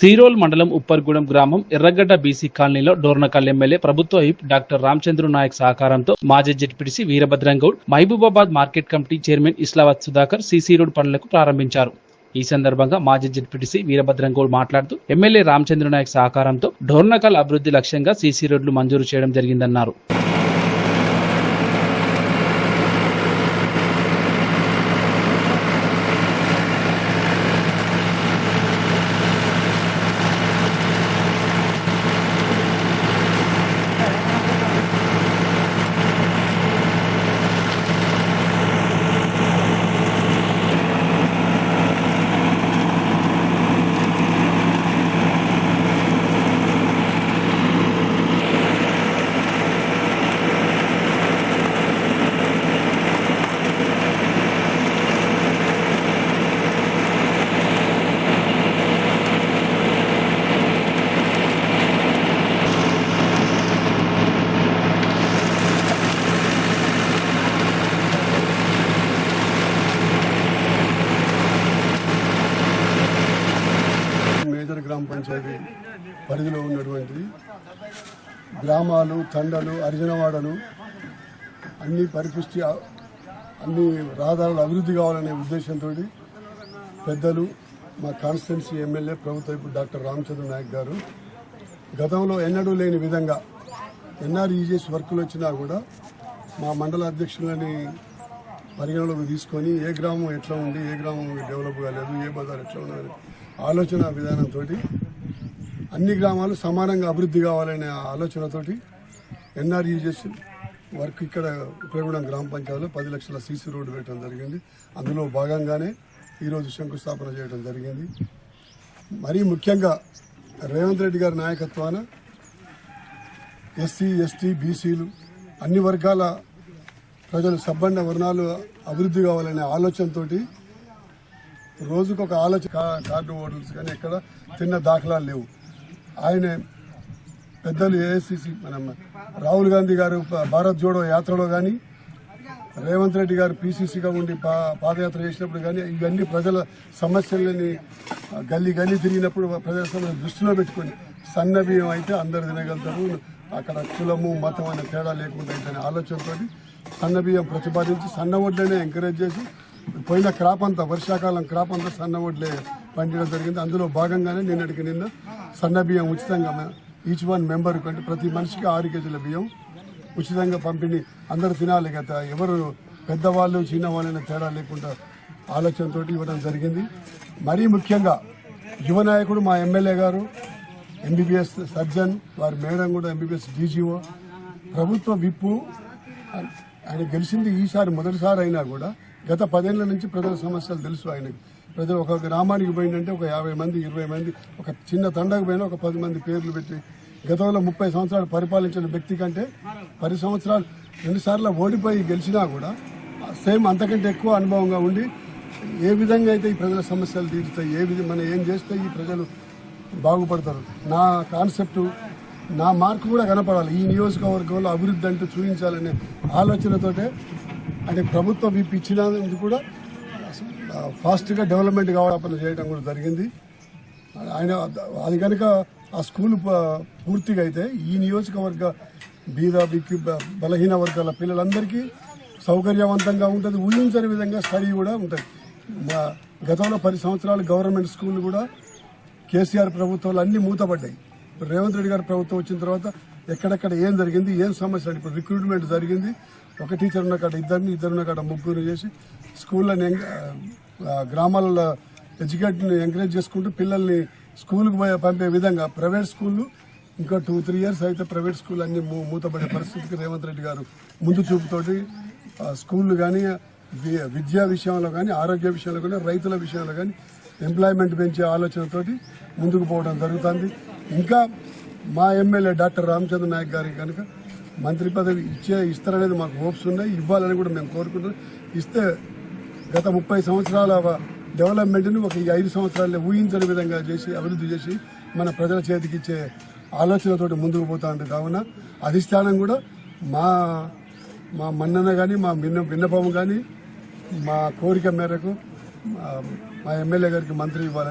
సీరోల్ మండలం ఉప్పర్గూడెం గ్రామం ఎర్రగడ్డ బీసీ కాలనీలో డోర్నకల్ ఎమ్మెల్యే ప్రభుత్వ హిప్ డాక్టర్ రామచంద్ర నాయక్ సహకారంతో మాజీ ZPTC Veerabhadram Goud Mahabubabad market committee chairman Islavath Sudhakar CC road పనులకు ప్రారంభించారు. ఈ సందర్భంగా మాజీ జడ్పీటీసీ వీరభద్రం గౌడ్ మాట్లాడుతూ ఎమ్మెల్యే రామచంద్ర నాయక్ సహకారంతో డోర్నకల్ అభివృద్ధి లక్ష్యంగా సీసీ రోడ్లు మంజూరు చేయడం జరిగిందన్నారు మేజర్ గ్రామ పంచాయతీ పరిధిలో ఉన్నటువంటిది. గ్రామాలు తండలు అరిజనవాడలు అన్ని పరిపుష్టి అన్ని రహదారులు అభివృద్ధి కావాలనే ఉద్దేశంతో పెద్దలు మా కాన్స్టిట్యున్సీ ఎమ్మెల్యే ప్రభుత్వ ఇప్పుడు డాక్టర్ రామచంద్ర నాయక్ గారు గతంలో ఎన్నడూ లేని విధంగా ఎన్ఆర్ఈజీఎస్ వర్కులు వచ్చినా కూడా మా మండల అధ్యక్షులని పరిగణలోకి తీసుకొని ఏ గ్రామం ఎట్లా ఉంది ఏ గ్రామం డెవలప్ కాలేదు ఏ బజార్ ఎట్లా ఉన్నది ఆలోచన విధానంతో అన్ని గ్రామాలు సమానంగా అభివృద్ధి కావాలనే ఆలోచనతోటి ఎన్ఆర్ఈజెస్ వర్క్ ఇక్కడ ఉపయోగం గ్రామ పంచాయతీలో పది లక్షల సీసీ రోడ్డు పెట్టడం జరిగింది. అందులో భాగంగానే ఈరోజు శంకుస్థాపన చేయడం జరిగింది. మరీ ముఖ్యంగా రేవంత్ రెడ్డి గారి నాయకత్వాన ఎస్సీ ఎస్టీ బీసీలు అన్ని వర్గాల ప్రజలు సబ్బండ వర్ణాలు అభివృద్ధి కావాలనే ఆలోచనతోటి రోజుకు ఒక ఆలోచన కార్డు హోటల్స్ కానీ ఎక్కడ తిన్న దాఖలాలు లేవు. ఆయన పెద్దలు ఏఐసిసి మన రాహుల్ గాంధీ గారు భారత్ జోడో యాత్రలో కానీ రేవంత్ రెడ్డి గారు పీసీసీగా ఉండి పా పాదయాత్ర చేసినప్పుడు కానీ ఇవన్నీ ప్రజల సమస్యలని గల్లీ గల్లీ తిరిగినప్పుడు ప్రజల సమస్యలు దృష్టిలో పెట్టుకొని సన్న బియ్యం అయితే అందరు తినగలుగుతారు. అక్కడ కులము మతం అనే తేడా లేకుండా అయితే ఆలోచనతో సన్న బియ్యం ప్రతిపాదించి సన్న ఒడ్డనే ఎంకరేజ్ చేసి పోయిన క్రాప్ అంతా వర్షాకాలం క్రాప్ అంతా సన్న వడ్లే పండించడం జరిగింది. అందులో భాగంగానే నిన్నటికి నిన్న సన్న బియ్యం ఉచితంగా ఈచ్ వన్ మెంబర్ కంటే ప్రతి మనిషికి ఆరు కేజీల బియ్యం ఉచితంగా పంపిణీ. అందరూ తినాలి కదా. ఎవరు పెద్దవాళ్ళు చిన్నవాళ్ళైనా తేడా లేకుండా ఆలోచనతో ఇవ్వడం జరిగింది. మరీ ముఖ్యంగా యువ నాయకుడు మా ఎమ్మెల్యే గారు ఎంబీబీఎస్ సర్జన్ వారి మేడం కూడా ఎంబీబీఎస్ డీజీఓ ప్రభుత్వ విప్పు ఆయన గెలిచింది ఈసారి మొదటిసారి అయినా కూడా గత పదేళ్ళ నుంచి ప్రజల సమస్యలు తెలుసు ఆయనకు. ప్రజలు ఒక గ్రామానికి పోయిందంటే ఒక యాభై మంది ఇరవై మంది ఒక చిన్న తండకు పోయినా ఒక పది మంది పేర్లు పెట్టి గతంలో ముప్పై సంవత్సరాలు పరిపాలించిన వ్యక్తి కంటే పది సంవత్సరాలు రెండుసార్లు ఓడిపోయి గెలిచినా కూడా సేమ్ అంతకంటే ఎక్కువ అనుభవంగా ఉండి ఏ విధంగా అయితే ఈ ప్రజల సమస్యలు తీరుతాయి ఏ విధంగా మనం ఏం చేస్తే ఈ ప్రజలు బాగుపడతారు. నా కాన్సెప్టు నా మార్కు కూడా కనపడాలి. ఈ నియోజకవర్గంలో అభివృద్ధి అంటూ చూపించాలనే ఆలోచనతోటే అంటే ప్రభుత్వం విప్ ఇచ్చినందుకు కూడా ఫాస్ట్గా డెవలప్మెంట్ కావాలని చేయడం కూడా జరిగింది. ఆయన అది కనుక ఆ స్కూల్ ప- పూర్తిగా అయితే ఈ నియోజకవర్గ బీద బిక్కి బలహీన వర్గాల పిల్లలందరికీ సౌకర్యవంతంగా ఉంటుంది. ఊహించని విధంగా స్టడీ కూడా ఉంటుంది. గతంలో పది సంవత్సరాలు గవర్నమెంట్ స్కూల్ కూడా కేసీఆర్ ప్రభుత్వాలు అన్ని మూతపడ్డాయి. రేవంత్ రెడ్డి గారి ప్రభుత్వం వచ్చిన తర్వాత ఎక్కడెక్కడ ఏం జరిగింది ఏం సమస్య ఇప్పుడు రిక్రూట్మెంట్ జరిగింది. ఒక టీచర్ ఉన్న కాడ ఇద్దరిని ఇద్దరున్న కాడ ముగ్గురు చేసి స్కూళ్ళని గ్రామాలలో ఎడ్యుకేట్ని ఎంకరేజ్ చేసుకుంటూ పిల్లల్ని స్కూల్కి పోయే పంపే విధంగా ప్రైవేట్ స్కూళ్ళు ఇంకా టూ త్రీ ఇయర్స్ అయితే ప్రైవేట్ స్కూల్ అన్ని మూతపడే పరిస్థితికి రేవంత్ రెడ్డి గారు ముందు చూపుతోటి స్కూళ్ళు కానీ వి- విద్యా విషయంలో కానీ ఆరోగ్య విషయంలో కానీ రైతుల విషయంలో కానీ ఎంప్లాయ్మెంట్ పెంచే ఆలోచనతోటి ముందుకు పోవడం జరుగుతుంది. ఇంకా మా ఎమ్మెల్యే డాక్టర్ రామచంద్ర నాయక్ గారికి కనుక మంత్రి పదవి ఇచ్చే ఇస్తారనేది మాకు హోప్స్ ఉన్నాయి. ఇవ్వాలని కూడా మేము కోరుకుంటున్నాం. ఇస్తే గత ముప్పై సంవత్సరాల డెవలప్మెంట్ని ఒక ఈ ఐదు సంవత్సరాల్లో ఊహించని విధంగా చేసి అభివృద్ధి చేసి మన ప్రజల చేతికి ఇచ్చే ఆలోచనతోటి ముందుకు పోతా ఉంది. కావున అధిష్టానం కూడా మా మా మన్నన కానీ మా విన్న విన్నపం కానీ మా కోరిక మేరకు మా- మా ఎమ్మెల్యే గారికి మంత్రి ఇవ్వాలని